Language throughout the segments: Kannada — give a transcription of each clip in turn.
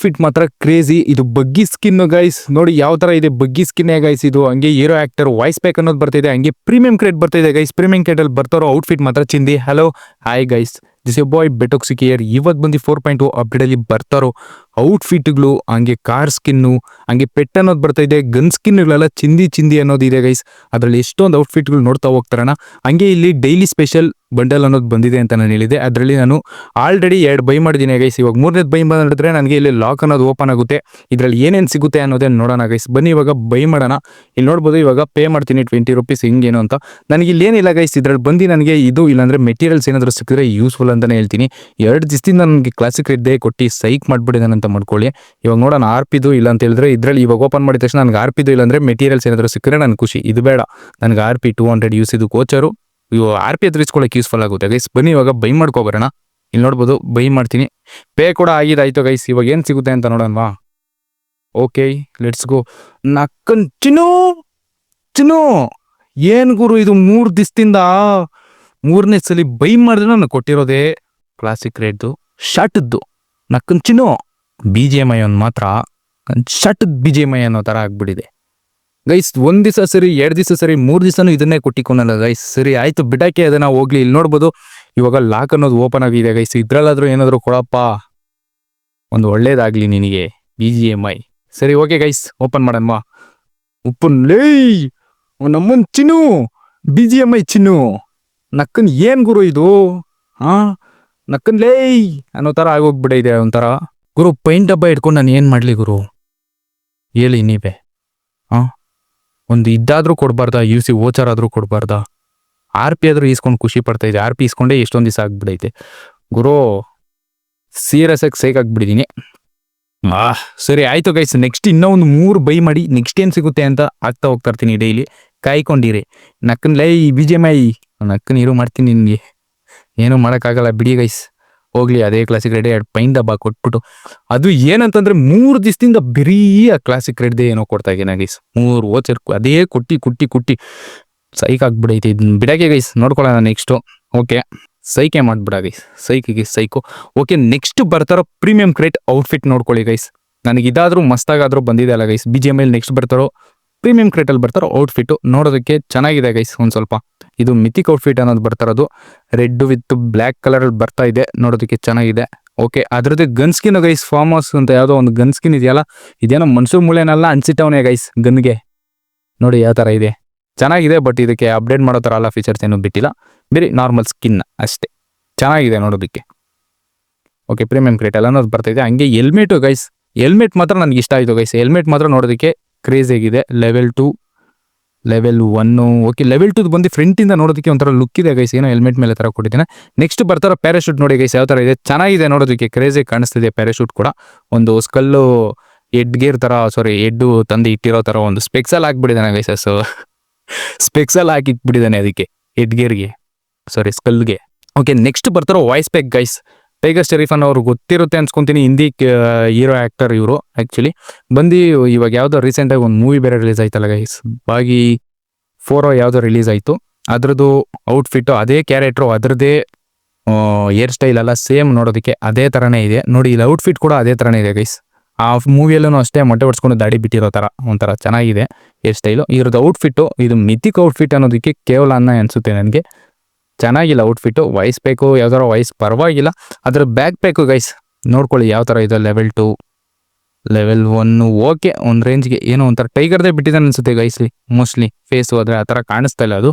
ಫಿಟ್ ಮಾತ್ರ ಕ್ರೇಜಿ ಇದು ಬಗ್ಗಿ ಸ್ಕಿನ್ ಗೈಸ್ ನೋಡಿ ಯಾವ ತರ ಇದೆ ಬಗ್ಗಿ ಸ್ಕಿನ್ ಗೈಸ್ ಇದು. ಹಂಗೆ ಹೀರೋ ಆಕ್ಟರ್ ವಾಯ್ಸ್ ಪ್ಯಾಕ್ ಅನ್ನೋದು ಬರ್ತಿದೆ. ಹಂಗೆ ಪ್ರೀಮಿಯಂ ಕ್ರೇಟ್ ಬರ್ತಿದೆ ಗೈಸ್ ಪ್ರೀಮಿಯಂ ಕ್ರೇಟ್ ಅಲ್ಲಿ ಬರ್ತಾರೋ ಔಟ್ಫಿಟ್ ಮಾತ್ರ ಚಿಂದಿ. Hello hi guys this a boy ಬೆಟೋಕ್ಸಿಕಿಯರ್ ಇವತ್ತು ಬಂದು ಫೋರ್ ಪಾಯಿಂಟ್ ಟು ಅಪ್ಡೇಟ್ ಅಲ್ಲಿ ಬರ್ತಾರೋ ಔಟ್ಫಿಟ್ಗಳು ಹಂಗೆ ಕಾರ್ ಸ್ಕಿನ್ನು ಹಂಗೆ ಪೆಟ್ ಅನ್ನೋದು ಬರ್ತಾ ಇದೆ ಗನ್ ಸ್ಕಿನ್ಗಳೆಲ್ಲ ಚಿಂದಿ ಚಿಂದಿ ಅನ್ನೋದು ಇದೆ ಗೈಸ್ ಅದರಲ್ಲಿ ಎಷ್ಟೊಂದು ಔಟ್ಫಿಟ್ಗಳು ನೋಡ್ತಾ ಹೋಗ್ತಾರಣ. ಹಂಗೆ ಇಲ್ಲಿ ಡೈಲಿ ಸ್ಪೆಷಲ್ ಬಂಡಲ್ ಅನ್ನೋದು ಬಂದಿದೆ ಅಂತ ನಾನು ಹೇಳಿದೆ. ಅದರಲ್ಲಿ ನಾನು ಆಲ್ರೆಡಿ ಎರಡು ಬೈ ಮಾಡಿದ್ದೀನಿ ಗೈಸ್ ಇವಾಗ ಮೂರನೇದು ಬೈ ಮಾಡಿದ್ರೆ ನನಗೆ ಇಲ್ಲಿ ಲಾಕ್ ಅನ್ನೋದು ಓಪನ್ ಆಗುತ್ತೆ. ಇದರಲ್ಲಿ ಏನೇನು ಸಿಗುತ್ತೆ ಅನ್ನೋದೇ ನೋಡೋಣ ಗೈಸ್ ಬನ್ನಿ ಇವಾಗ ಬೈ ಮಾಡೋಣ. ಇಲ್ಲಿ ನೋಡ್ಬೋದು ಇವಾಗ ಪೇ ಮಾಡ್ತೀನಿ ಟ್ವೆಂಟಿ ರುಪೀಸ್ ಹಿಂಗೇನು ಅಂತ. ನನಗೆ ಇಲ್ಲಿ ಏನಿಲ್ಲ ಗೈಸ್ ಇದ್ರಲ್ಲಿ ಬಂದು ನನಗೆ ಇದು ಇಲ್ಲಾಂದರೆ ಮೆಟೀರಿಯಲ್ಸ್ ಏನಾದರೂ ಸಿಕ್ಕಿದ್ರೆ ಯೂಸ್ಫುಲ್ ಅಂತಲೇ ಹೇಳ್ತೀನಿ. ಎರಡು ದಿವಸದಿಂದ ನನಗೆ ಕ್ಲಾಸಿಕ್ ಇದ್ದೇ ಕೊಟ್ಟು ಸೈಕ್ ಮಾಡ್ಬಿಟ್ಟಿದ್ದಾನೆ ಅಂತ ಮಾಡ್ಕೊಳ್ಳಿ. ಇವಾಗ ನೋಡೋಣ ಆರ್ಪಿದು ಇಲ್ಲ ಅಂತ ಹೇಳಿದ್ರೆ ಇದರಲ್ಲಿ ಇವಾಗ ಓಪನ್ ಮಾಡಿದ ತಕ್ಷಣ ನನಗೆ ಆರ್ಪಿದು ಪಿದು ಇಲ್ಲಾಂದ್ರೆ ಮೆಟೀರಿಯಲ್ಸ್ ಏನಾದರೂ ಸಿಕ್ಕಿದ್ರೆ ನನಗೆ ಖುಷಿ. ಇದು ಬೇಡ. ನನಗೆ R P two hundred use ಇದು ಕೋಚರು. ಇವು ಆರ್ ಪಿ ಹತ್ರ ಇಸ್ಕೊಳ್ಳೋಕೆ ಯೂಸ್ಫುಲ್ ಆಗುತ್ತೆ. ಗೈಸ್ ಬನ್ನಿ ಇವಾಗ ಬೈ ಮಾಡ್ಕೊಬರೋಣ ಇಲ್ಲಿ ನೋಡ್ಬೋದು ಬೈ ಮಾಡ್ತೀನಿ. ಪೇ ಕೂಡ ಆಗಿದಾಯ್ತು ಗೈಸ್ ಇವಾಗ ಏನು ಸಿಗುತ್ತೆ ಅಂತ ನೋಡೋಣವಾ? ಓಕೆ ಲೆಟ್ಸ್ ಗೋ ನಕ್ಕನ್ ಚಿನ್ನು! ಚಿನ್ನು! ಏನು ಗುರು ಇದು ಮೂರು ದಿವಸದಿಂದ ಮೂರನೇ ಸಲ ಬೈ ಮಾಡಿದ್ರೆ ನಾನು ಕೊಟ್ಟಿರೋದೇ. ಕ್ಲಾಸಿಕ್ ರೇಟ್ದು ಶರ್ಟ್ದು ನಕ್ಕನ್ Chinnu! B G M I ಒಂದು ಮಾತ್ರ. Shirt B G M I ಅನ್ನೋ ಥರ ಆಗ್ಬಿಟ್ಟಿದೆ. ಗೈಸ್ ಒಂದ್ ದಿವಸ ಸರಿ, ಎರಡ್ ದಿವಸ ಸರಿ, ಮೂರು ದಿವಸನೂ ಇದನ್ನೇ ಕೊಟ್ಟಿಕೊಂಡಲ್ಲ ಗೈಸ್ ಸರಿ, ಆಯ್ತು ಬಿಡಕ್ಕೆ ಅದನ್ನ ಹೋಗ್ಲಿ. ಇಲ್ಲಿ ನೋಡ್ಬೋದು, ಇವಾಗ ಲಾಕ್ ಅನ್ನೋದು ಓಪನ್ ಆಗಿದೆ ಗೈಸ್ ಇದ್ರಲ್ಲಾದ್ರೂ ಏನಾದರೂ ಕೊಡಪ್ಪ. ಒಂದು ಒಳ್ಳೇದಾಗ್ಲಿ ನಿನಗೆ ಬಿ ಜಿ ಎಂ ಐ ಸರಿ ಓಕೆ ಗೈಸ್ ಓಪನ್ ಮಾಡಮ್ಮ ಉಪ್ಪನ್ ಲೇ ನಮ್ಮನ್ Chinnu! B G M I Chinnu! ನಕ್ಕನ್ ಏನ್ ಗುರು ಇದು? ಹಾ? ನಕ್ಕನ್ ಲೇ ಅನ್ನೋ ತರ ಆಗೋಗ್ಬಿಡ ಇದೆ ಒಂಥರ. ಗುರು ಪೈಂಟ್ ಡಬ್ಬ ಇಟ್ಕೊಂಡು ನಾನು ಏನು ಮಾಡಲಿ ಗುರು? ಹೇಳಿ ನೀವೇ. ಒಂದು ಇದ್ದಾದರೂ ಕೊಡಬಾರ್ದಾ ಯು ಸಿ ಓಚರ್ ಆದರೂ ಕೊಡಬಾರ್ದಾ. ಆರ್ ಪಿ ಆದರೂ ಈಸ್ಕೊಂಡು ಖುಷಿ ಪಡ್ತಾ ಇದೆ ಆರ್ ಪಿ ಇಸ್ಕೊಂಡೆ ಎಷ್ಟೊಂದು ದಿವಸ ಆಗ್ಬಿಡೈತೆ. ಗುರು ಸೀರಿಯಸ್ ಆಗಿ ಸೇಕ್ ಆಗಿಬಿಟ್ಟಿದ್ದೀನಿ ಆ, ಸರಿ ಆಯಿತು ಗೈಸ್ ನೆಕ್ಸ್ಟ್ ಇನ್ನೂ ಒಂದು ಮೂರು ಬೈ ಮಾಡಿ ನೆಕ್ಸ್ಟ್ ಏನು ಸಿಗುತ್ತೆ ಅಂತ ಆಗ್ತಾ ಹೋಗ್ತಾ ಇರ್ತೀನಿ ಡೈಲಿ ಕಾಯ್ಕೊಂಡಿರಿ. ನಕ್ಕನ್ ಲೈ ಬಿ ಜಿ ಎಂ ಐ ನಕ್ಕನ್ ಇರು ಮಾಡ್ತೀನಿ ನಿನಗೆ. ಏನೂ ಮಾಡೋಕ್ಕಾಗಲ್ಲ. ಬಿಡಿ ಗೈಸ್ ಹೋಗ್ಲಿ, ಅದೇ ಕ್ಲಾಸಿಕ್ ರೆಡಿ ಎರಡು ಪೈನ್ ದಬ್ಬ ಕೊಟ್ಬಿಟ್ಟು. ಅದು ಏನಂತಂದ್ರೆ ಮೂರು ದಿವಸದಿಂದ ಬರೀ ಆ ಕ್ಲಾಸಿಕ್ ರೆಡ್ದೇ ಏನೋ ಕೊಡ್ತಾ ಇದ್ದೀನಿ ಗೈಸ್ ಮೂರು ಓಚರ್ ಅದೇ ಕುಟ್ಟಿ ಕುಟ್ಟಿ ಕುಟ್ಟಿ. ಸೈಕ್ ಆಗ್ಬಿಡೈತೆ ಇದನ್ನ ಬಿಡಕ್ಕೆ ಗೈಸ್ ನೋಡ್ಕೊಳ್ಳೋಣ ನೆಕ್ಸ್ಟು ಓಕೆ, ಸೈಕೆ ಮಾಡ್ಬಿಡ ಗೈಸ್ ಸೈಕಿಗೆ ಸೈಕು. ಓಕೆ ನೆಕ್ಸ್ಟ್ ಬರ್ತಾರೋ ಪ್ರೀಮಿಯಂ ಕ್ರೇಟ್ ಔಟ್ಫಿಟ್ ನೋಡ್ಕೊಳ್ಳಿ ಗೈಸ್ ನನಗೆ ಇದಾದರೂ ಮಸ್ತಾಗಾದರೂ ಬಂದಿದೆ ಅಲ್ಲ guys B G M L next ಬರ್ತಾರೋ ಪ್ರೀಮಿಯಂ ಕ್ರೇಟಲ್ಲಿ ಬರ್ತಾರೋ ಔಟ್ಫಿಟ್ಟು ನೋಡೋದಕ್ಕೆ ಚೆನ್ನಾಗಿದೆ ಗೈಸ್ ಒಂದು ಸ್ವಲ್ಪ. ಇದು ಮಿಥಿಕ್ ಔಟ್ಫಿಟ್ ಅನ್ನೋದು ಬರ್ತಾರೋದು ರೆಡ್ ವಿತ್ ಬ್ಲ್ಯಾಕ್ ಕಲರ್ ಬರ್ತಾ ಇದೆ, ನೋಡೋದಕ್ಕೆ ಚೆನ್ನಾಗಿದೆ. ಓಕೆ ಅದ್ರದ್ದು gun skin guys farm house ಅಂತ ಯಾವುದೋ ಒಂದು ಗನ್ ಸ್ಕಿನ್ ಇದೆಯಲ್ಲ, ಇದೇನೋ ಮನ್ಸೂರ್ ಮೂಳೆನೆಲ್ಲ ಅನ್ಸಿಟ್ಟವನೇ ಗೈಸ್ ಗನ್ಗೆ ನೋಡಿ ಯಾವ ಥರ ಇದೆ. ಚೆನ್ನಾಗಿದೆ ಬಟ್ ಇದಕ್ಕೆ ಅಪ್ಡೇಟ್ ಮಾಡೋ ಥರ ಎಲ್ಲ ಫೀಚರ್ಸ್ ಏನೂ ಬಿಟ್ಟಿಲ್ಲ. ಬೇರೆ ನಾರ್ಮಲ್ ಸ್ಕಿನ್ ಅಷ್ಟೇ. ಚೆನ್ನಾಗಿದೆ ನೋಡೋದಕ್ಕೆ. ಓಕೆ ಪ್ರೀಮಿಯಂ ಕ್ರೇಟ್ ಎಲ್ಲ ಅನ್ನೋದು ಇದೆ. ಹಂಗೆ ಹೆಲ್ಮೆಟು ಗೈಸ್ ಹೆಲ್ಮೆಟ್ ಮಾತ್ರ ನನಗೆ ಇಷ್ಟ ಆಯಿತು ಗೈಸ್ ಹೆಲ್ಮೆಟ್ ಮಾತ್ರ ನೋಡೋದಕ್ಕೆ ಕ್ರೇಜ್ ಆಗಿದೆ. Level two level one okay level two ಬಂದು ಫ್ರಂಟಿಂದ ನೋಡೋದಕ್ಕೆ ಒಂಥರ ಲುಕ್ ಇದೆ ಗೈಸ್ ಏನೋ ಹೆಲ್ಮೆಟ್ ಮೇಲೆ ಥರ ಕೊಟ್ಟಿದ್ದೇನೆ. ನೆಕ್ಸ್ಟ್ ಬರ್ತಾರೆ ಪ್ಯಾರಾಶೂಟ್ ನೋಡಿ ಗೈಸ್ ಯಾವ ಥರ ಇದೆ? ಚೆನ್ನಾಗಿದೆ ನೋಡೋದಕ್ಕೆ ಕ್ರೇಜಿ ಕಾಣಿಸ್ತಿದೆ ಪ್ಯಾರಾಶೂಟ್ ಕೂಡ. ಒಂದು ಸ್ಕಲ್ಲು ಎಡ್ ಗೇರ್ ಥರ ಸಾರಿ ಎಡ್ಡು ತಂದು ಇಟ್ಟಿರೋ ಥರ ಒಂದು ಸ್ಪೆಕ್ಸಲ್ ಹಾಕ್ಬಿಟ್ಟಿದ್ದಾನೆ ಗೈಸ್ ಸೊ ಸ್ಪೆಕ್ಸಲ್ ಹಾಕಿಟ್ಬಿಟ್ಟಿದ್ದಾನೆ ಅದಕ್ಕೆ ಎಡ್ ಗೇರ್ಗೆ ಸಾರಿ ಸ್ಕಲ್ಗೆ ಓಕೆ ನೆಕ್ಸ್ಟ್ ಬರ್ತಾರೋ ವಾಯ್ಸ್ ಪ್ಯಾಕ್ ಗೈಸ್ ಟೈಗರ್ ಶರೀಫನ್ ಅವ್ರು ಗೊತ್ತಿರುತ್ತೆ ಅನ್ಸ್ಕೊಂತೀನಿ. ಹಿಂದಿ ಹೀರೋ ಆಕ್ಟರ್ ಇವರು ಆ್ಯಕ್ಚುಲಿ ಬಂದು ಇವಾಗ ಯಾವುದೋ ರೀಸೆಂಟಾಗಿ ಒಂದು ಮೂವಿ ಬೇರೆ ರಿಲೀಸ್ ಆಯ್ತಲ್ಲ ಗೈಸ್ ಬಾಗಿ ಫೋರೋ ಯಾವುದೋ ರಿಲೀಸ್ ಆಯಿತು. ಅದ್ರದ್ದು ಔಟ್ಫಿಟ್ಟು ಅದೇ ಕ್ಯಾರೆಕ್ಟ್ರು ಅದರದ್ದೇ ಹೇರ್ ಸ್ಟೈಲ್ ಎಲ್ಲ ಸೇಮ್ ನೋಡೋದಕ್ಕೆ ಅದೇ ಥರನೇ ಇದೆ. ನೋಡಿ, ಇಲ್ಲಿ ಔಟ್ಫಿಟ್ ಕೂಡ ಅದೇ ಥರನೇ ಇದೆ ಗೈಸ್ ಆ ಮೂವಿಯಲ್ಲೂ ಅಷ್ಟೇ ಮೊಟ್ಟೆ ಹೊಡ್ಸ್ಕೊಂಡು ದಾಡಿ ಬಿಟ್ಟಿರೋ ಥರ ಒಂಥರ ಚೆನ್ನಾಗಿದೆ ಹೇರ್ ಸ್ಟೈಲು ಇವ್ರದ್ದು ಔಟ್ಫಿಟ್ಟು ಇದು ಮಿಥಿಕ್ ಔಟ್ಫಿಟ್ ಅನ್ನೋದಕ್ಕೆ ಕೇವಲ ಅನ್ನ ಅನಿಸುತ್ತೆ ನನಗೆ. ಚೆನ್ನಾಗಿಲ್ಲ ಔಟ್ಫಿಟ್ಟು ವಾಯ್ಸ್ ಬೇಕು ಯಾವ್ದಾರ ವಾಯ್ಸ್ ಪರವಾಗಿಲ್ಲ. ಅದ್ರ ಬ್ಯಾಕ್ ಬೇಕು ಗೈಸ್ ನೋಡ್ಕೊಳ್ಳಿ ಯಾವ ಥರ ಇದೆ level two level one okay ಒಂದು ರೇಂಜ್ಗೆ ಏನೋ ಒಂಥರ ಟೈಗರ್ದೇ ಬಿಟ್ಟಿದ್ದಾನೆ ಅನ್ಸುತ್ತೆ ಗೈಸ್ಲಿ ಮೋಸ್ಟ್ಲಿ ಫೇಸು ಆದರೆ ಆ ಥರ ಕಾಣಿಸ್ತಾ ಇಲ್ಲ ಅದು.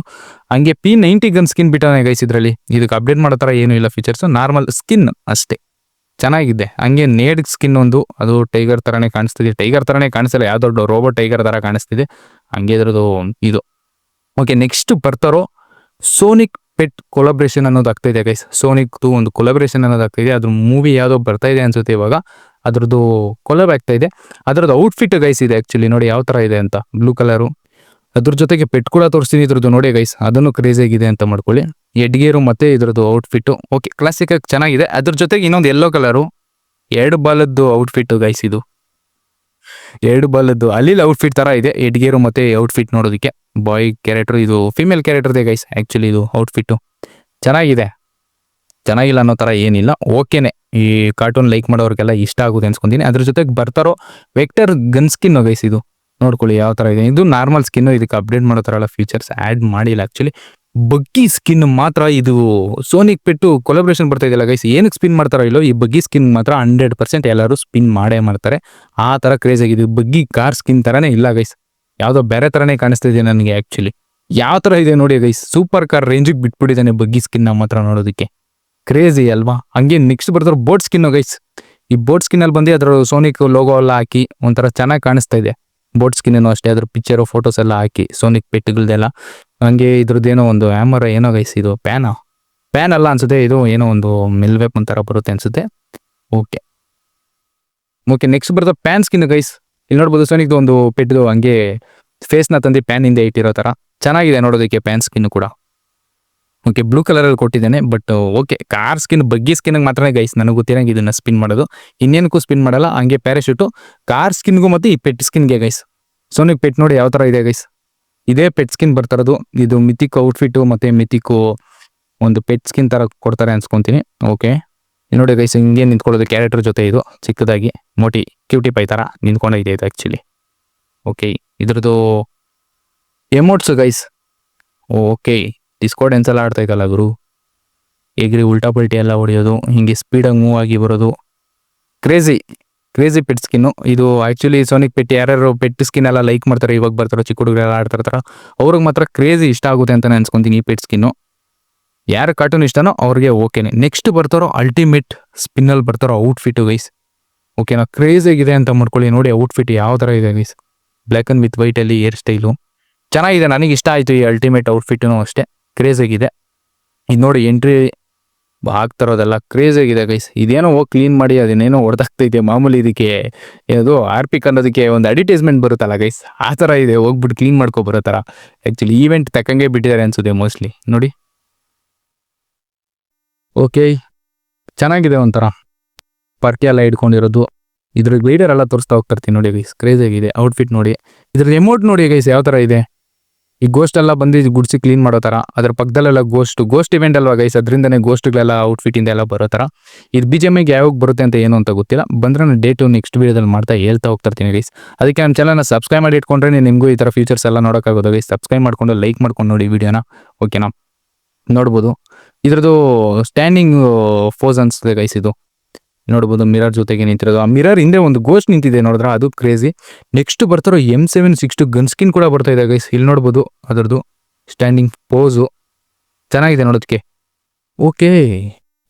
ಹಂಗೆ ಪಿ ನೈಂಟಿ ಗನ್ ಸ್ಕಿನ್ ಬಿಟ್ಟಾನೆ ಗೈಸ್ ಇದರಲ್ಲಿ. ಇದಕ್ಕೆ ಅಪ್ಡೇಟ್ ಮಾಡೋ ಥರ ಏನೂ ಇಲ್ಲ ಫೀಚರ್ಸು ನಾರ್ಮಲ್ ಸ್ಕಿನ್ ಅಷ್ಟೇ. ಚೆನ್ನಾಗಿದೆ. ಹಂಗೆ ನೇಡ್ ಸ್ಕಿನ್ ಒಂದು. ಅದು ಟೈಗರ್ ಥರನೇ ಕಾಣಿಸ್ತಿದೆ. ಟೈಗರ್ ಥರನೇ ಕಾಣಿಸ್ತಿಲ್ಲ. ದೊಡ್ಡ ರೋಬೋಟ್ ಟೈಗರ್ ಥರ ಕಾಣಿಸ್ತಿದೆ. ಹಂಗೆ ಇದ್ರದ್ದು ಇದು. ಓಕೆ ನೆಕ್ಸ್ಟ್ ಬರ್ತಾರೋ ಸೋನಿಕ್ ಪೆಟ್ ಕೊಲಾಬ್ರೇಷನ್ ಅನ್ನೋದು ಆಗ್ತಾ ಇದೆ ಗೈಸ್ ಸೋನಿಕ್ದು ಒಂದು ಕೊಲಾಬ್ರೇಷನ್ ಅನ್ನೋದು ಆಗ್ತಾ ಇದೆ. ಅದ್ರ ಮೂವಿ ಯಾವುದೋ ಬರ್ತಾ ಇದೆ ಅನ್ಸುತ್ತೆ ಇವಾಗ. ಅದ್ರದ್ದು ಕೊಲಾಬ್ ಆಗ್ತಾ ಇದೆ. ಅದ್ರದ್ದು ಔಟ್ಫಿಟ್ ಗೈಸ್ ಇದೆ ಆ್ಯಕ್ಚುಲಿ ನೋಡಿ ಯಾವ ಥರ ಇದೆ ಅಂತ. ಬ್ಲೂ ಕಲರು ಅದ್ರ ಜೊತೆಗೆ ಪೆಟ್ ಕೂಡ ತೋರಿಸ್ತೀನಿ ಇದ್ರದ್ದು ನೋಡಿ ಗೈಸ್ ಅದನ್ನು ಕ್ರೇಜ್ ಆಗಿದೆ ಅಂತ ಮಾಡ್ಕೊಳ್ಳಿ. ಎಡ್ಗೇರು ಮತ್ತು ಇದರದ್ದು ಔಟ್ಫಿಟ್ಟು ಓಕೆ ಕ್ಲಾಸಿಕ್ ಆಗಿ ಚೆನ್ನಾಗಿದೆ. ಅದ್ರ ಜೊತೆಗೆ ಇನ್ನೊಂದು ಯೆಲ್ಲೋ ಕಲರು ಎರಡು ಬಾಲದ್ದು ಔಟ್ಫಿಟ್ಟು ಗೈಸ್ ಇದು. ಎರಡು ಬಲದ್ದು. ಅಲ್ಲಿ ಔಟ್ಫಿಟ್ ತರ ಇದೆ. ಎಡ್ಗೇರು ಮತ್ತೆ ಔಟ್ಫಿಟ್ ನೋಡೋದಕ್ಕೆ. ಬಾಯ್ ಕ್ಯಾರೆಕ್ಟರ್ ಇದು ಫಿಮೇಲ್ ಕ್ಯಾರೆಕ್ಟರ್ ಗೈಸ್ ಆ್ಯಕ್ಚುಲಿ ಇದು ಔಟ್ಫಿಟ್ಟು ಚೆನ್ನಾಗಿದೆ. ಚೆನ್ನಾಗಿಲ್ಲ ಅನ್ನೋ ಥರ ಏನಿಲ್ಲ. ಓಕೆನೆ ಈ ಕಾರ್ಟೂನ್ ಲೈಕ್ ಮಾಡೋರಿಗೆಲ್ಲ ಇಷ್ಟ ಆಗುತ್ತೆ ಅನ್ಸ್ಕೊಂತೀನಿ. ಅದ್ರ ಜೊತೆಗೆ ಬರ್ತಾರೋ ವೆಕ್ಟರ್ ಗನ್ ಸ್ಕಿನ್ ಗೈಸ್ ಇದು. ನೋಡ್ಕೊಳ್ಳಿ ಯಾವ ತರ ಇದೆ. ಇದು ನಾರ್ಮಲ್ ಸ್ಕಿನ್ ಇದಕ್ಕೆ ಅಪ್ಡೇಟ್ ಮಾಡೋ ಥರ ಎಲ್ಲ ಫೀಚರ್ಸ್ ಆಡ್ ಮಾಡಿಲ್ಲ ಆಕ್ಚುಲಿ ಬಗ್ಗಿ ಸ್ಕಿನ್ ಮಾತ್ರ ಇದು ಸೋನಿಕ್ ಪೆಟ್ಟು ಕೊಲಾಬ್ರೇಷನ್ ಬರ್ತಾ ಇದೆಯಲ್ಲ ಗೈಸ್ ಏನಕ್ಕೆ ಸ್ಪಿನ್ ಮಾಡ್ತಾರೋ ಇಲ್ಲೋ, ಈ ಬಗ್ಗಿ ಸ್ಕಿನ್ ಮಾತ್ರ ಹಂಡ್ರೆಡ್ ಪರ್ಸೆಂಟ್ ಎಲ್ಲರೂ ಸ್ಪಿನ್ ಮಾಡೇ ಮಾಡ್ತಾರೆ. ಆ ಥರ ಕ್ರೇಜ್ ಆಗಿದೆ. ಬಗ್ಗಿ ಕಾರ್ ಸ್ಕಿನ್ ಥರನೇ ಇಲ್ಲ ಗೈಸ್ ಯಾವುದೋ ಬೇರೆ ಥರನೇ ಕಾಣಿಸ್ತಾ ಇದೆ ನನಗೆ ಆ್ಯಕ್ಚುಲಿ ಯಾವ ಥರ ಇದೆ ನೋಡಿ ಗೈಸ್ ಸೂಪರ್ ಕಾರ್ ರೇಂಜಿಗೆ ಬಿಟ್ಬಿಟ್ಟಿದ್ದಾನೆ ಬಗ್ಗಿ ಸ್ಕಿನ್ ಮಾತ್ರ ನೋಡೋದಕ್ಕೆ. ಕ್ರೇಜಿ ಅಲ್ವಾ? ಹಂಗೆ ನೆಕ್ಸ್ಟ್ ಬರ್ತಾರೆ ಬೋಟ್ ಸ್ಕಿನ್ ಗೈಸ್ ಈ ಬೋಟ್ ಸ್ಕಿನ್ನಲ್ಲಿ ಬಂದು ಅದರ ಸೋನಿಕ್ ಲೋಗೋ ಎಲ್ಲ ಹಾಕಿ ಒಂಥರ ಚೆನ್ನಾಗಿ ಕಾಣಿಸ್ತಾ ಇದೆ. ಬೋಟ್ ಸ್ಕಿನ್ ಅಷ್ಟೇ, ಅದ್ರ ಪಿಕ್ಚರು ಫೋಟೋಸ್ ಎಲ್ಲ ಹಾಕಿ ಸೋನಿಕ್ ಪೆಟ್ಟುಗಳ್ದೆಲ್ಲ. ಹಂಗೆ ಇದ್ರದ್ದೇನೋ ಒಂದು ಹ್ಯಾಮರ್ ಏನೋ ಗೈಸ್ ಇದು ಪ್ಯಾನ ಪ್ಯಾನ್ ಅಲ್ಲ ಅನ್ಸುತ್ತೆ, ಇದು ಏನೋ ಒಂದು ಮಿಲ್ವೇಪ್ ಒಂಥರ ಬರುತ್ತೆ ಅನ್ಸುತ್ತೆ. ಓಕೆ ಓಕೆ ನೆಕ್ಸ್ಟ್ ಬರ್ತದೆ ಪ್ಯಾನ್ ಸ್ಕಿನ್ ಗೈಸ್ ಇಲ್ಲಿ ನೋಡ್ಬೋದು ಸೋನಿಕ್ದು ಒಂದು ಪೆಟ್ಟದು ಹಂಗೆ ಫೇಸ್ನ ತಂದು ಪ್ಯಾನ್ ಹಿಂದೆ ಇಟ್ಟಿರೋ ಥರ ಚೆನ್ನಾಗಿದೆ ನೋಡೋದಕ್ಕೆ ಪ್ಯಾನ್ ಸ್ಕಿನ್ ಕೂಡ. ಓಕೆ ಬ್ಲೂ ಕಲರಲ್ಲಿ ಕೊಟ್ಟಿದ್ದೇನೆ ಬಟ್ ಓಕೆ ಕಾರ್ ಸ್ಕಿನ್ ಬಗ್ಗಿ ಸ್ಕಿನ್ಗೆ ಮಾತ್ರ ಗೈಸ್ ನನಗೆ ಗೊತ್ತಿರಂಗೆ ಇದನ್ನು ಸ್ಪಿನ್ ಮಾಡೋದು. ಇನ್ನೇನಕ್ಕೂ ಸ್ಪಿನ್ ಮಾಡಲ್ಲ, ಹಂಗೆ ಪ್ಯಾರಾಶೂಟು ಕಾರ್ ಸ್ಕಿನ್ಗೂ ಮತ್ತು ಈ ಪೆಟ್ ಸ್ಕಿನ್ಗೆ ಗೈಸ್ ಸೋನಿಕ್ ಪೆಟ್ ನೋಡಿ ಯಾವ ಥರ ಇದೆ ಗೈಸ್ ಇದೇ ಪೆಟ್ ಸ್ಕಿನ್ ಬರ್ತಾರದು ಇದು ಮಿತಿಕ್ ಔಟ್ಫಿಟ್ ಮತ್ತೆ ಮಿತಿಕ್ ಒಂದು ಪೆಟ್ ಸ್ಕಿನ್ ತರ ಕೊಡ್ತಾರೆ ಅನ್ಸ್ಕೊಂತೀನಿ. ಓಕೆ ನೋಡಿ ಗೈಸ್ ಹಿಂಗೆ ನಿಂತ್ಕೊಳ್ಳೋದು ಕ್ಯಾರೆಕ್ಟರ್ ಜೊತೆ ಇದು. ಚಿಕ್ಕದಾಗಿ ಮೋಟಿ ಕ್ಯೂಟಿ ಪೈ ತರ ನಿಂತ್ಕೊಂಡಿದೆ ಇದು ಆ್ಯಕ್ಚುಲಿ ಓಕೆ ಇದ್ರದ್ದು ಎಮೋಟ್ಸ್ ಗೈಸ್ ಓಕೆ ಡಿಸ್ಕೋಡೆನ್ಸ್ ಎಲ್ಲ ಆಡ್ತಾ ಇದ್ದಲ್ಲ ಗುರು. ಎಗ್ರಿ ಉಲ್ಟಾ ಪಲ್ಟಿ ಎಲ್ಲ ಹೊಡೆಯೋದು, ಹಿಂಗೆ ಸ್ಪೀಡಾಗಿ ಮೂವ್ ಆಗಿ ಬರೋದು. ಕ್ರೇಜಿ ಕ್ರೇಜಿ ಪೆಟ್ ಸ್ಕಿನ್ನು ಇದು ಆಕ್ಚುಲಿ ಸೋನಿಕ್ ಪೆಟ್ ಯಾರ್ಯಾರು ಪೆಟ್ ಸ್ಕಿನ್ ಎಲ್ಲ ಲೈಕ್ ಮಾಡ್ತಾರೆ, ಇವಾಗ ಬರ್ತಾರೋ, ಚಿಕ್ಕ ಹುಡುಗರೆಲ್ಲ ಆಡ್ತಿರ್ತಾರ ಅವ್ರಿಗೆ ಮಾತ್ರ ಕ್ರೇಜಿ ಇಷ್ಟ ಆಗುತ್ತೆ ಅಂತ ಅನ್ಸ್ಕೊಂತೀನಿ ಈ ಪೆಟ್ ಸ್ಕಿನ್ನು ಯಾರು ಕಾರ್ಟೂನ್ ಇಷ್ಟನೋ ಅವ್ರಿಗೆ ಓಕೆನೆ ನೆಕ್ಸ್ಟ್ ಬರ್ತಾರೋ ಅಲ್ಟಿಮೇಟ್ ಸ್ಪಿನ್ನಲ್ಲಿ ಬರ್ತಾರೋ ಔಟ್ಫಿಟ್ ವೈಸ್ ಓಕೆನಾ ಕ್ರೇಜ್ ಆಗಿದೆ ಅಂತ ಮಾಡ್ಕೊಳ್ಳಿ ನೋಡಿ ಔಟ್ಫಿಟ್ ಯಾವ ಥರ ಇದೆ wise black and with white ಅಲ್ಲಿ ಹೇರ್ ಸ್ಟೈಲು ಚೆನ್ನಾಗಿದೆ, ನನಗೆ ಇಷ್ಟ ಆಯಿತು ಈ ಅಲ್ಟಿಮೇಟ್ ಔಟ್ಫಿಟ್ಟು ಅಷ್ಟೇ. ಕ್ರೇಜ್ ಆಗಿದೆ. ಇದು ನೋಡಿ ಎಂಟ್ರಿ ಆಗ್ತಾರೋದೆಲ್ಲ ಕ್ರೇಜ್ ಆಗಿದೆ ಗೈಸ್ ಇದೇನೋ ಹೋಗಿ ಕ್ಲೀನ್ ಮಾಡಿ ಅದನ್ನೇನೋ ಹೊಡೆದಾಗ್ತೈತೆ ಮಾಮೂಲಿ ಇದಕ್ಕೆ. ಏನದು ಆರ್ಪಿಕ್ ಅನ್ನೋದಕ್ಕೆ ಒಂದು ಅಡ್ವರ್ಟೈಸ್ಮೆಂಟ್ ಬರುತ್ತಲ್ಲ ಗೈಸ್ ಆ ಥರ ಇದೆ, ಹೋಗ್ಬಿಟ್ಟು ಕ್ಲೀನ್ ಮಾಡ್ಕೊ ಬರೋ ಥರ. ಆ್ಯಕ್ಚುಲಿ ಈವೆಂಟ್ ತಕ್ಕಂಗೆ ಬಿಟ್ಟಿದ್ದಾರೆ ಅನ್ಸುತ್ತೆ ಮೋಸ್ಟ್ಲಿ ನೋಡಿ. ಓಕೆ ಚೆನ್ನಾಗಿದೆ ಒಂಥರ. ಪರ್ಕೆ ಎಲ್ಲ ಇಟ್ಕೊಂಡಿರೋದು. ಇದ್ರ ಗ್ಲೈಡರ್ ಎಲ್ಲ ತೋರಿಸ್ತಾ ಹೋಗ್ತಿರ್ತೀನಿ ನೋಡಿ ಗೈಸ್ ಕ್ರೇಜ್ ಆಗಿದೆ. ಔಟ್ಫಿಟ್ ನೋಡಿ. ಇದ್ರದ್ದು ಎಮೌಂಟ್ ನೋಡಿ ಗೈಸ್ ಯಾವ ಥರ ಇದೆ? ಈ ಗೋಸ್ಟ್ ಎಲ್ಲ ಬಂದು ಗುಡ್ಸಿ ಕ್ಲೀನ್ ಮಾಡೋ ಥರ ಅದ್ರ ಪಕ್ಕದಲ್ಲೆಲ್ಲ ಗೋಸ್ಟ್ ಗೋಸ್ಟ್ ಇವೆಂಟ್ ಅಲ್ವಾ ಗೈಸ್ ಅದರಿಂದನೇ ಗೋಸ್ಟ್ಗಳೆಲ್ಲ ಔಟ್ಫಿಟ್ ಇಂದ ಎಲ್ಲ ಬರೋ ಥರ ಇದು ಬಿ ಯಾವಾಗ ಬರುತ್ತೆ ಅಂತ ಏನು ಅಂತ ಗೊತ್ತಿಲ್ಲ. ಬಂದ್ರೆ ನಾನು ಡೇಟು ನೆಕ್ಸ್ಟ್ ವೀಡಿಯೋದಲ್ಲಿ ಮಾಡ್ತಾ ಹೇಳ್ತಾ ಹೋಗ್ತಿರ್ತೀನಿ ಗೈಸ್ ಅದಕ್ಕೆ ನಮ್ಮ ಚಾನಲ್ನ ಸಬ್ಸ್ಕ್ರೈಬ್ ಮಾಡಿ ಇಟ್ಕೊಂಡ್ರೆ ನಿಮಗೂ ಈ ಥರ ಫೀಚರ್ಸ್ ಎಲ್ಲ ನೋಡೋಕ್ಕಾಗೋದು ಗೈಸ್ ಸಬ್ಸ್ಕ್ರೈಬ್ ಮಾಡ್ಕೊಂಡು ಲೈಕ್ ಮಾಡ್ಕೊಂಡು ನೋಡಿ ವಿಡಿಯೋನ ಓಕೆನಾ ನೋಡ್ಬೋದು. ಇದ್ರದ್ದು ಸ್ಟ್ಯಾಂಡಿಂಗ್ ಫೋಸ್ ಅನ್ಸುತ್ತೆ ಗೈಸ್ ಇದು. ನೋಡ್ಬೋದು ಮಿರರ್ ಜೊತೆಗೆ ನಿಂತಿರೋದು. ಆ ಮಿರರ್ ಹಿಂದೆ ಒಂದು ಗೋಸ್ಟ್ ನಿಂತಿದೆ ನೋಡಿದ್ರೆ? ಅದು ಕ್ರೇಜಿ. ನೆಕ್ಸ್ಟ್ ಬರ್ತಾರೋ M seven, six two gun skin ಕೂಡ ಬರ್ತಾ ಇದೆ ಗೈಸ್. ಇಲ್ಲಿ ನೋಡ್ಬೋದು ಅದರದ್ದು ಸ್ಟ್ಯಾಂಡಿಂಗ್ ಪೋಸು. ಚೆನ್ನಾಗಿದೆ ನೋಡೋದಕ್ಕೆ. ಓಕೆ.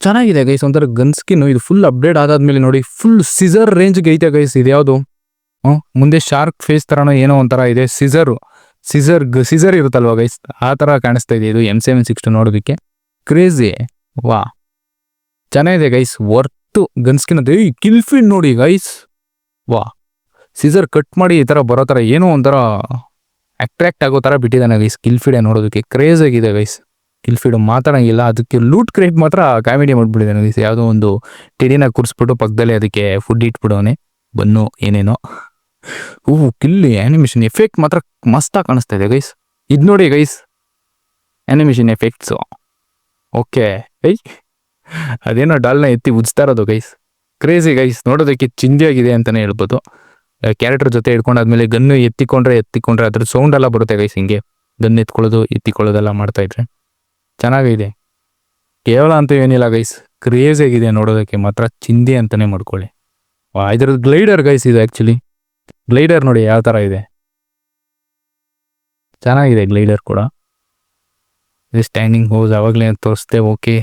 ಚೆನ್ನಾಗಿದೆ ಗೈಸ್, ಒಂಥರ ಗನ್ ಸ್ಕಿನ್ ಇದು ಫುಲ್ ಅಪ್ಡೇಟ್ ಆದಾದ್ಮೇಲೆ ನೋಡಿ ಫುಲ್ ಸಿಸರ್ ರೇಂಜ್ಗೆ ಐತೆ ಗೈಸ್ ಇದು ಯಾವುದು ಹ್ಞೂ ಮುಂದೆ ಶಾರ್ಕ್ ಫೇಸ್ ಥರನೋ ಏನೋ ಒಂಥರ ಇದೆ. ಸಿಸರು ಸಿಸರ್ ಸಿಸರ್ ಇರುತ್ತಲ್ವ ಗೈಸ್? ಆ ಥರ ಕಾಣಿಸ್ತಾ ಇದೆ ಇದು ಎಂ ಸೆವೆನ್, ಸಿಕ್ಸ್ ಟು ನೋಡೋದಕ್ಕೆ. ಕ್ರೇಜಿ. ವಾ ಚೆನ್ನಾಗಿದೆ ಗೈಸ್ ವರ್ತು ಗನ್ ಸ್ಕಿನ್ ಈ ಕಿಲ್ಫಿನ್ ನೋಡಿ ಗೈಸ್ ವಾ ಸೀಸರ್ ಕಟ್ ಮಾಡಿ ಈ ಥರ ಬರೋ ಥರ ಏನೋ ಒಂಥರ ಅಟ್ರಾಕ್ಟ್ ಆಗೋ ಥರ ಬಿಟ್ಟಿದ್ದಾನೆ ಗೈಸ್ ಕಿಲ್ಫಿಡೆ ನೋಡೋದಕ್ಕೆ ಕ್ರೇಜ್ ಆಗಿದೆ ಗೈಸ್ ಕಿಲ್ಫಿಡು ಮಾತಾಡಂಗಿಲ್ಲ, ಅದಕ್ಕೆ ಲೂಟ್ ಕ್ರೇಟ್ ಮಾತ್ರ ಕಾಮಿಡಿ ಮಾಡಿಬಿಟ್ಟಿದ್ದಾನೆ ಗೈಸ್ ಯಾವುದೋ ಒಂದು ಟೆಡಿನ ಕೂರಿಸ್ಬಿಟ್ಟು ಪಕ್ಕದಲ್ಲಿ ಅದಕ್ಕೆ ಫುಡ್ ಇಟ್ಬಿಡೋನೆ, ಬನ್ನು, ಏನೇನೋ. ಹೂ ಕಿಲ್ಲಿ ಆ್ಯನಿಮೇಷನ್ ಎಫೆಕ್ಟ್ ಮಾತ್ರ ಮಸ್ತಾಗಿ ಕಾಣಿಸ್ತಾ ಇದೆ ಗೈಸ್ ಇದು ನೋಡಿ ಗೈಸ್ ಆ್ಯನಿಮೇಷನ್ ಎಫೆಕ್ಟ್ಸು ಓಕೆ ಐ ಅದೇನೋ ಡಾಲ್ನ ಎತ್ತಿ ಉಜ್ತಾ ಇರೋದು ಗೈಸ್ ಕ್ರೇಜಿ ಗೈಸ್ ನೋಡೋದಕ್ಕೆ ಚಿಂದಿಯಾಗಿದೆ ಅಂತಲೇ ಹೇಳ್ಬೋದು. ಕ್ಯಾರೆಕ್ಟರ್ ಜೊತೆ ಹಿಡ್ಕೊಂಡಾದ್ಮೇಲೆ ಗನ್ನು ಎತ್ತಿಕೊಂಡ್ರೆ ಎತ್ತಿಕೊಂಡ್ರೆ ಅದ್ರ ಸೌಂಡ್ ಎಲ್ಲ ಬರುತ್ತೆ ಗೈಸ್ ಹಿಂಗೆ. ಗನ್ ಎತ್ಕೊಳ್ಳೋದು, ಎತ್ತಿಕೊಳ್ಳೋದೆಲ್ಲ ಮಾಡ್ತಾ ಇದ್ರೆ. ಚೆನ್ನಾಗಿದೆ. ಕೇವಲ ಅಂತ ಏನಿಲ್ಲ ಗೈಸ್ ಕ್ರೇಜ್ ಆಗಿದೆ ನೋಡೋದಕ್ಕೆ ಮಾತ್ರ. ಚಿಂದಿ ಅಂತಲೇ ಮಾಡ್ಕೊಳ್ಳಿ. ಇದ್ರದ್ದು ಗ್ಲೈಡರ್ ಗೈಸ್ ಇದು ಆ್ಯಕ್ಚುಲಿ ಗ್ಲೈಡರ್ ನೋಡಿ ಯಾವ ಥರ ಇದೆ. ಚೆನ್ನಾಗಿದೆ ಗ್ಲೈಡರ್ ಕೂಡ. ಸ್ಟ್ಯಾಂಡಿಂಗ್ ಹೋಸ್ ಯಾವಾಗಲೇ ತೋರಿಸ್ದೆ ಓಕೆ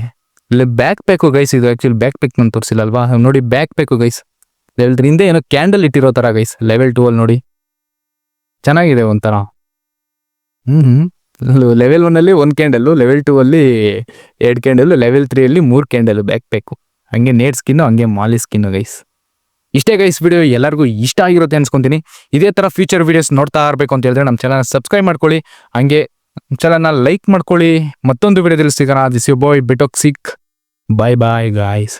ಇಲ್ಲ ಬ್ಯಾಕ್ ಪ್ಯಾಕು ಗೈಸ್ ಇದು ಆ್ಯಕ್ಚುಲಿ ಬ್ಯಾಕ್ ಪ್ಯಾಕ್ ನಾನು ತೋರಿಸಿಲ್ಲ ಅಲ್ವಾ ನೋಡಿ ಬ್ಯಾಕ್ ಪ್ಯಾಕು ಗೈಸ್ ಲೆವೆಲ್ ಹಿಂದೆ ಏನೋ ಕ್ಯಾಂಡಲ್ ಇಟ್ಟಿರೋ ಥರ ಗೈಸ್ ಲೆವೆಲ್ ಟೂ ಅಲ್ಲಿ ನೋಡಿ. ಚೆನ್ನಾಗಿದೆ ಒಂಥರ. ಹ್ಞೂ ಹ್ಞೂ ಲೆವೆಲ್ ಒನ್ನಲ್ಲಿ ಒಂದು ಕ್ಯಾಂಡಲ್ಲು ಲೆವೆಲ್ ಟೂ ಅಲ್ಲಿ ಎರಡು ಕ್ಯಾಂಡಲ್ಲು ಲೆವೆಲ್ ತ್ರೀಯಲ್ಲಿ ಮೂರು ಕ್ಯಾಂಡಲ್ ಬ್ಯಾಕ್ ಪ್ಯಾಕು ಹಂಗೆ ನೇಟ್ ಸ್ಕಿನ್ನು ಹಂಗೆ ಮಾಲಿ ಸ್ಕಿನ್ನು ಗೈಸ್ ಇಷ್ಟೇ ಗೈಸ್ ವಿಡಿಯೋ ಎಲ್ಲರಿಗೂ ಇಷ್ಟ ಆಗಿರುತ್ತೆ ಅನ್ಸ್ಕೊಂತೀನಿ. ಇದೇ ಥರ ಫ್ಯೂಚರ್ ವಿಡಿಯೋಸ್ ನೋಡ್ತಾ ಇರಬೇಕು ಅಂತ ಹೇಳಿದ್ರೆ ನಮ್ಮ ಚಾನಲ್ ಸಬ್ಸ್ಕ್ರೈಬ್ ಮಾಡ್ಕೊಳ್ಳಿ. ಹಂಗೆ ಚಾನಲ್ನ ಲೈಕ್ ಮಾಡ್ಕೊಳ್ಳಿ. ಮತ್ತೊಂದು ವಿಡಿಯೋದಲ್ಲಿ ಸಿಗೋಣ. ದಿಸ್ ಯು ಬಾಯ್ ಬಿಟೋಕ್ ಸಿಕ್ ಬಾಯ್ ಬಾಯ್ ಗಾಯ್ಸ್